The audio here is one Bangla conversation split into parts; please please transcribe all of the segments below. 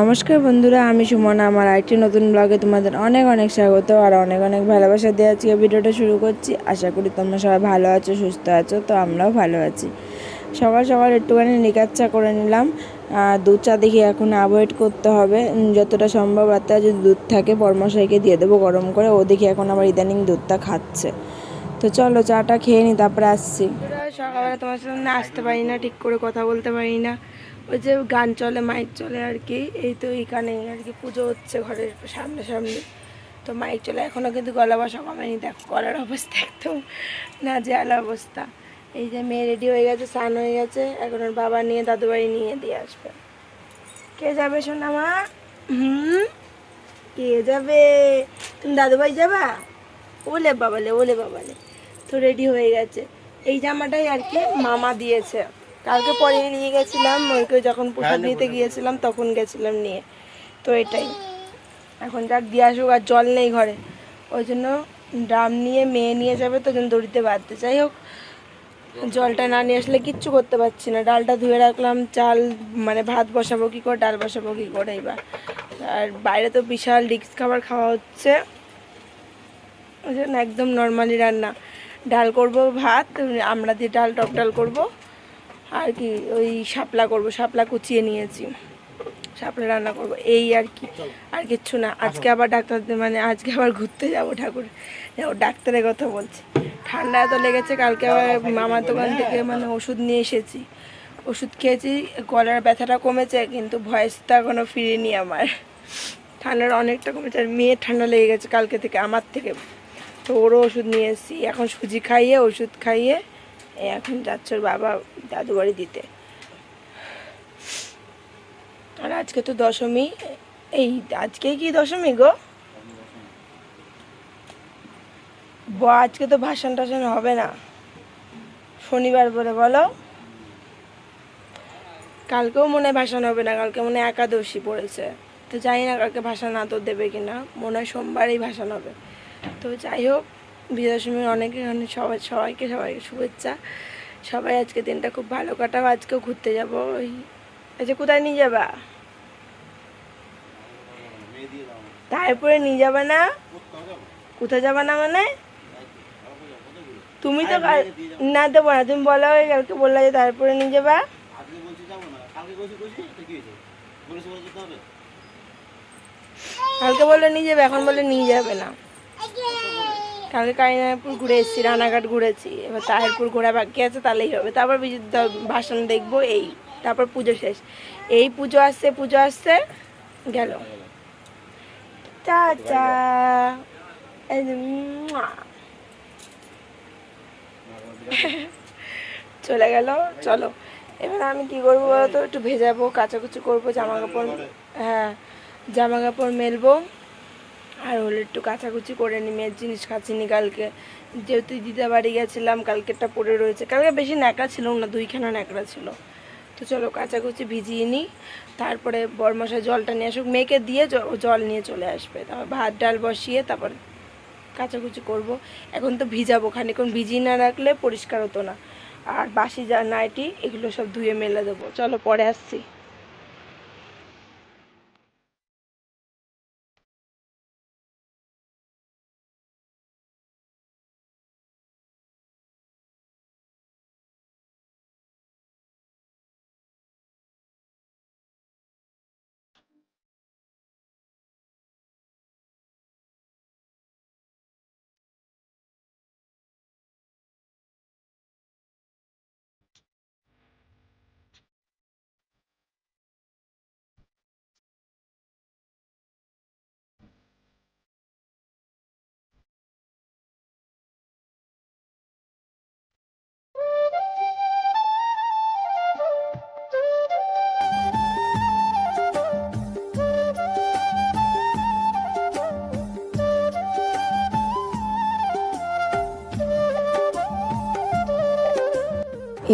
নমস্কার বন্ধুরা, আমি সুমনা। আমার আরেকটি নতুন ব্লগে তোমাদের অনেক অনেক স্বাগত আর অনেক অনেক ভালোবাসা দিয়ে আজকে ভিডিওটা শুরু করছি। আশা করি তোমরা সবাই ভালো আছো, সুস্থ আছো, তো আমরাও ভালো আছি। সকাল সকাল একটুখানি নিকাত চা করে নিলাম। দুধ চা দেখি এখন অ্যাভয়েড করতে হবে। যতটা সম্ভব রাতে যদি দুধ থাকে পরমশাইকে দিয়ে দেবো গরম করে। ও দেখি এখন আবার ইদানিং দুধটা খাচ্ছে। তো চলো চাটা খেয়ে নিই তারপরে আসছি। সকালবেলা তোমার সামনে আসতে পারি না, ঠিক করে কথা বলতে পারি না। ওই যে গান চলে, মাইক চলে আর কি। এই তো এইখানে আর কি পুজো হচ্ছে ঘরের সামনে সামনে তো মাইক চলে এখনও কিন্তু গলা বসা কমেনি, দেখো গলার অবস্থা একদম না আলা অবস্থা। এই যে মেয়ে রেডি হয়ে গেছে, স্নান হয়ে গেছে, এখন ওর বাবা নিয়ে দাদু বাড়ি নিয়ে দিয়ে আসবে। কে যাবে সোনা মা? হুম? কে যাবে? তুমি দাদু বাড়ি যাবা? ওলে বাবালে ওলে বাবালে। তো রেডি হয়ে গেছে। এই জামাটাই আর কি মামা দিয়েছে। কালকে পরে নিয়ে গেছিলাম ওইকে যখন প্রসাদ নিতে গিয়েছিলাম তখন গেছিলাম নিয়ে। তো এটাই। এখন যাক দিয়ে আসুক আর জল নেই ঘরে। ওই জন্য ড্রাম নিয়ে মেয়ে নিয়ে যাবে তো জন্য দড়িতে বাঁধতে। যাই হোক জলটা না নিয়ে আসলে কিচ্ছু করতে পারছি না। ডালটা ধুয়ে রাখলাম চাল মানে ভাত বসাবো কী করে ডাল বসাবো কী করে এবার। আর বাইরে তো বিশাল ডিক্স খাবার খাওয়া হচ্ছে। ওই জন্য একদম নর্মালি রান্না। ডাল করব ভাত আমরা দিয়ে ডাল টক ডাল করব। আর কি, ওই শাপলা করব, শাপলা কুচিয়ে নিয়েছি। শাপলা রান্না করব, এই আর কি, আর কিচ্ছু না। আজকে আবার ডাক্তার মানে আজকে আবার ঘুরতে যাব ঠাকুর। ডাক্তারের কথা বলছি। ঠান্ডা এত লেগেছে, কালকে আবার মামার দোকান থেকে মানে ওষুধ নিয়ে এসেছি। ওষুধ খেয়েছি, গলার ব্যথাটা কমেছে, কিন্তু ভয়েস ভয়েসটা এখনও ফিরেনি আমার। ঠান্ডার অনেকটা কমেছে, আর মেয়ের ঠান্ডা লেগে গেছে কালকে থেকে, আমার থেকে। তো ওরও ওষুধ নিয়ে এসেছি। এখন সুজি খাইয়ে, ওষুধ খাইয়ে এখন যাচ্ছে ওর বাবা দাদু বাড়ি দিতে। আর আজকে তো দশমী, এই আজকে কি দশমী গো? আজকে তো ভাসান টাসান হবে না। শনিবার বলে বলো। কালকেও মনে হয় ভাসান হবে না, কালকে মনে একাদশী পড়েছে। তো জানি না কালকে ভাসান আদর দেবে কিনা, মনে হয় সোমবারই ভাসান হবে। তো যাই হোক বিজয়াদশমীর অনেক অনেক সবাই, সবাইকে সবাইকে শুভেচ্ছা। সবাই আজকে দিনটা খুব ভালো কাটাবো আজকেও ঘুরতে যাব। ওই আচ্ছা কোথায় নিয়ে যাবা? তারপরে নিয়ে যাবে না? কোথায় যাবে না মানে? তুমি তো না দেবো না, তুমি বলো ওই কালকে বললে যে তারপরে নিয়ে যাবা। কালকে বললে নিয়ে যাবে, এখন বলে নিয়ে যাবে না। কালকে কালিনাপুর ঘুরে এসেছি রানাঘাট ঘুরেছি, এবার তাহিরপুর ঘোরা বাকি আছে, তাহলেই হবে। তারপর দ- দেখব, এই। তারপর পুজো শেষ। এই পুজো আসছে পুজো আসছে, গেল। চলে গেল, চলো। এবার আমি কি করব বলতো একটু ভেজাবো, কাচাকুচি করব জামা কাপড় হ্যাঁ জামা কাপড় মেলবো। আর হলো একটু কাচাকুচি করে নি, মেয়ের জিনিস খাচ্ছিনি কালকে। যেহেতু দিদা বাড়ি গেছিলাম কালকেরটা পড়ে রয়েছে। কালকে বেশি ন্যাকড়া ছিল না, দুইখানা ন্যাকড়া ছিল। তো চলো কাচাকুচি ভিজিয়ে নিই তারপরে বরমশাই জলটা নিয়ে আসুক, মেয়েকে দিয়ে জল নিয়ে চলে আসবে। তারপর ভাত, ডাল বসিয়ে তারপর কাচাকুচি করব। এখন তো ভিজাবো খানিক্ষণ ভিজিয়ে না রাখলে পরিষ্কার হতো না। আর বাসি যা নাইটি, এগুলো সব ধুয়ে মেলে দেবো। চলো পরে আসছি।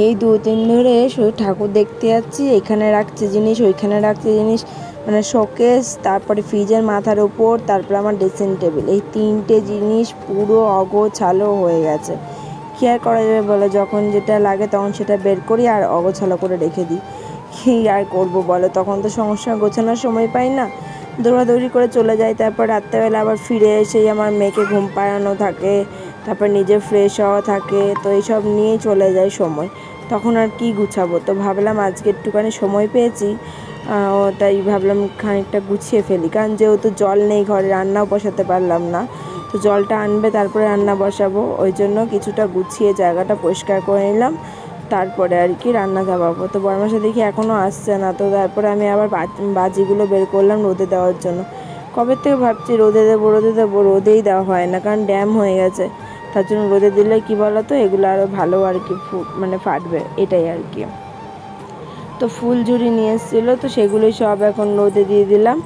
এই দু দিন ধরে শুধু ঠাকুর দেখতে যাচ্ছি, এখানে রাখছে জিনিস, ওইখানে রাখছে জিনিস মানে শোকেস, তারপরে ফ্রিজের মাথার উপর তারপরে আমার ড্রেসিং টেবিল। এই তিনটে জিনিস পুরো অগোছালো হয়ে গেছে। কী আর করা যাবে বলে? যখন যেটা লাগে তখন সেটা বের করি আর অগোছালো করে রেখে দিই। কী আর করব বলো? তখন তো সমস্যা, গোছানোর সময় পাই না। দৌড়াদৌড়ি করে চলে যাই, তারপর রাত্রেবেলা আবার ফিরে এসেই আমার মেয়েকে ঘুম পাড়ানো থাকে। তারপর নিজে ফ্রেশ হওয়া থাকে, তো এইসব নিয়েই চলে যায় সময়। তখন আর কি গুছাবো? তো ভাবলাম আজকে একটুখানি সময় পেয়েছি তাই ভাবলাম খানিকটা গুছিয়ে ফেলি। কারণ যেহেতু জল নেই ঘরে, রান্নাও বসাতে পারলাম না। তো জলটা আনবে, তারপরে রান্না বসাবো। ওই জন্য কিছুটা গুছিয়ে জায়গাটা পরিষ্কার করে নিলাম। তারপরে আর কি রান্না চাপাবো তো বরমাসা দেখি এখনও আসছে না। তো তারপরে আমি আবার বাজিগুলো বের করলাম রোদে দেওয়ার জন্য। কবে থেকে ভাবছি রোদে দেবো রোদে দেবো? রোদেই দেওয়া হয় না, কারণ ড্যাম হয়ে গেছে। তার জন্য রোদে দিলে কি বলো তো এগুলো আরও ভালো আর কি মানে ফাটবে, এটাই আর কি। তো ফুল ঝুড়ি নিয়ে এসেছিল, তো সেগুলোই সব এখন রোদে দিয়ে দিলাম।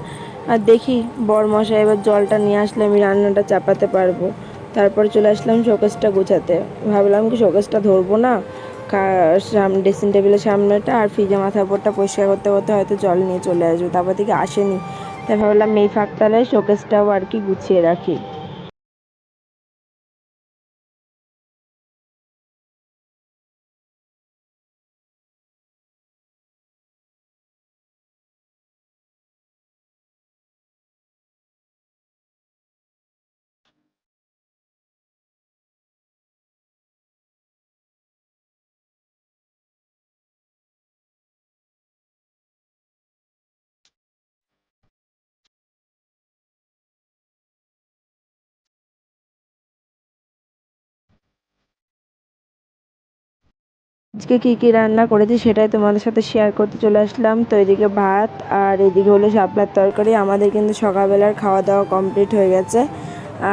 আর দেখি বরমশা এবার জলটা নিয়ে আসলে আমি রান্নাটা চাপাতে পারব। তারপর চলে আসলাম শোকেসটা গোছাতে। ভাবলাম কি শোকেসটা ধরবো না? ড্রেসিং টেবিলের সামনেটা আর ফ্রিজে মাথার উপরটা পরিষ্কার করতে করতে হয়তো জল নিয়ে চলে আসবে, তারপর থেকে আসেনি। তাই ভাবলাম এই ফাঁকতালে শোকেসটাও আর কি গুছিয়ে রাখি। আজকে কী কী রান্না করেছি সেটাই তোমাদের সাথে শেয়ার করতে চলে আসলাম। তো এদিকে ভাত আর এদিকে হলো শাপলার তরকারি। আমাদের কিন্তু সকালবেলার খাওয়া দাওয়া কমপ্লিট হয়ে গেছে।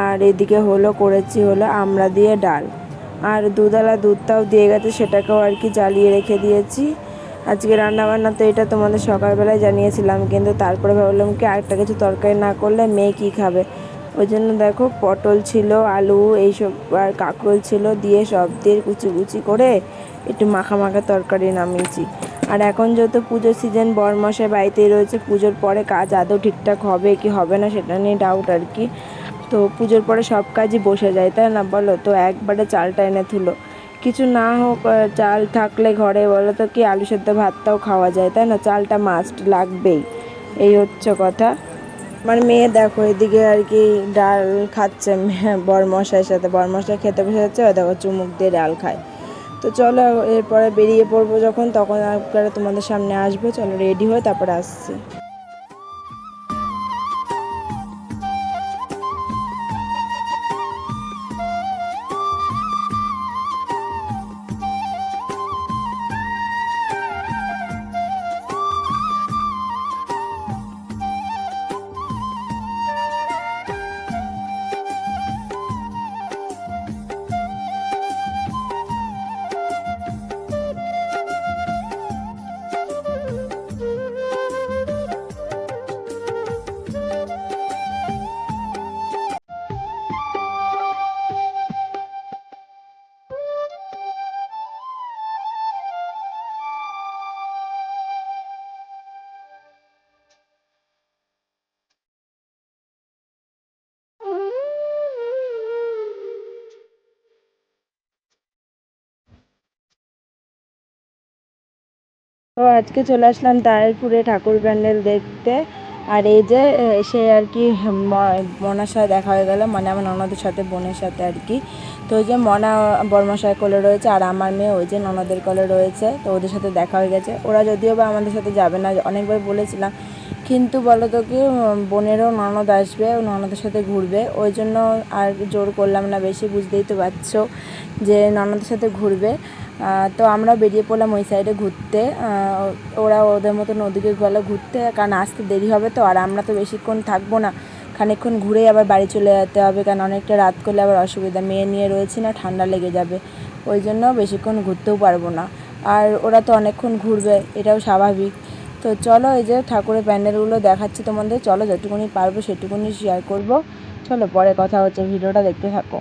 আর এদিকে হলো, করেছি হলো আমরা দিয়ে ডাল। আর দুধালা দুধটাও দিয়ে গেছে, সেটাকেও আর কি জ্বালিয়ে রেখে দিয়েছি। আজকে রান্না বান্না তো এটা তোমাদের সকালবেলায় জানিয়েছিলাম, কিন্তু তারপরে ভাবলাম কি আরেকটা কিছু তরকারি না করলে মেয়ে কী খাবে? ওই জন্য দেখো পটল ছিল, আলু, এইসব আর কাঁকরোল ছিল দিয়ে সব দিয়ে কুচি কুচি করে একটু মাখা মাখা তরকারি নামিয়েছি। আর এখন যেহেতু পুজোর সিজন বরমশাই বাড়িতেই রয়েছে, পুজোর পরে কাজ আদৌ ঠিকঠাক হবে কি হবে না সেটা নিয়ে ডাউট আর কি। তো পুজোর পরে সব কাজই বসে যায়, তাই না বলো? তো একবারে চালটা এনে তুলো কিছু না হোক চাল থাকলে ঘরে বলো তো কি আলু সেদ্ধ ভাতটাও খাওয়া যায়, তাই না? চালটা মাস্ট লাগবেই। এই হচ্ছে কথা। আমার মেয়ে দেখো, এদিকে আর কি ডাল খাচ্ছে বরমশাইয়ের সাথে। বরমশাই খেতে বসে যাচ্ছে দেখো চুমুক দিয়ে ডাল খায়। তো চলো, এরপরে বেরিয়ে পড়ব যখন, তখন আপনারা তোমাদের সামনে আসব। চলো রেডি হয়ে তারপরে আসছি। তো আজকে চলে আসলাম তারপুরে ঠাকুর প্যান্ডেল দেখতে। আর এই যে এসে আর কি মনার সাথে দেখা হয়ে গেল মানে আমার ননদের সাথে, বোনের সাথে আর কি। তো ওই যে মনা বর্মশাই কোলে রয়েছে, আর আমার মেয়ে ওই যে ননদের কোলে রয়েছে, তো ওদের সাথে দেখা হয়ে গেছে। ওরা যদিও বা আমাদের সাথে যাবে না, অনেকবার বলেছিলাম। কিন্তু বলো তো কি বোনেরও ননদ আসবে, ও ননদের সাথে ঘুরবে। ওই জন্য আর জোর করলাম না, বেশি বুঝতেই তো পারছ যে ননদের সাথে ঘুরবে। তো আমরা বেরিয়ে পড়লাম ওই সাইডে ঘুরতে। ওরা ওদের মতো নদীকে গেল ঘুরতে, কারণ আসতে দেরি হবে তো, আর আমরা তো বেশিক্ষণ থাকব না। খানিকক্ষণ ঘুরেই আবার বাড়ি চলে যেতে হবে, কারণ অনেকটা রাত করলে আবার অসুবিধা। মেয়ে নিয়ে রয়েছি না, ঠান্ডা লেগে যাবে। ওই জন্য বেশিক্ষণ ঘুরতেও পারব না। আর ওরা তো অনেকক্ষণ ঘুরবে, এটাও স্বাভাবিক। তো চলো এই যে ঠাকুরের প্যান্ডেলগুলো দেখাচ্ছি তোমাদের, চলো যেটুকুনি পারব সেটুকুনি শেয়ার করব। চলো পরে কথা হচ্ছে, ভিডিওটা দেখতে থাকো।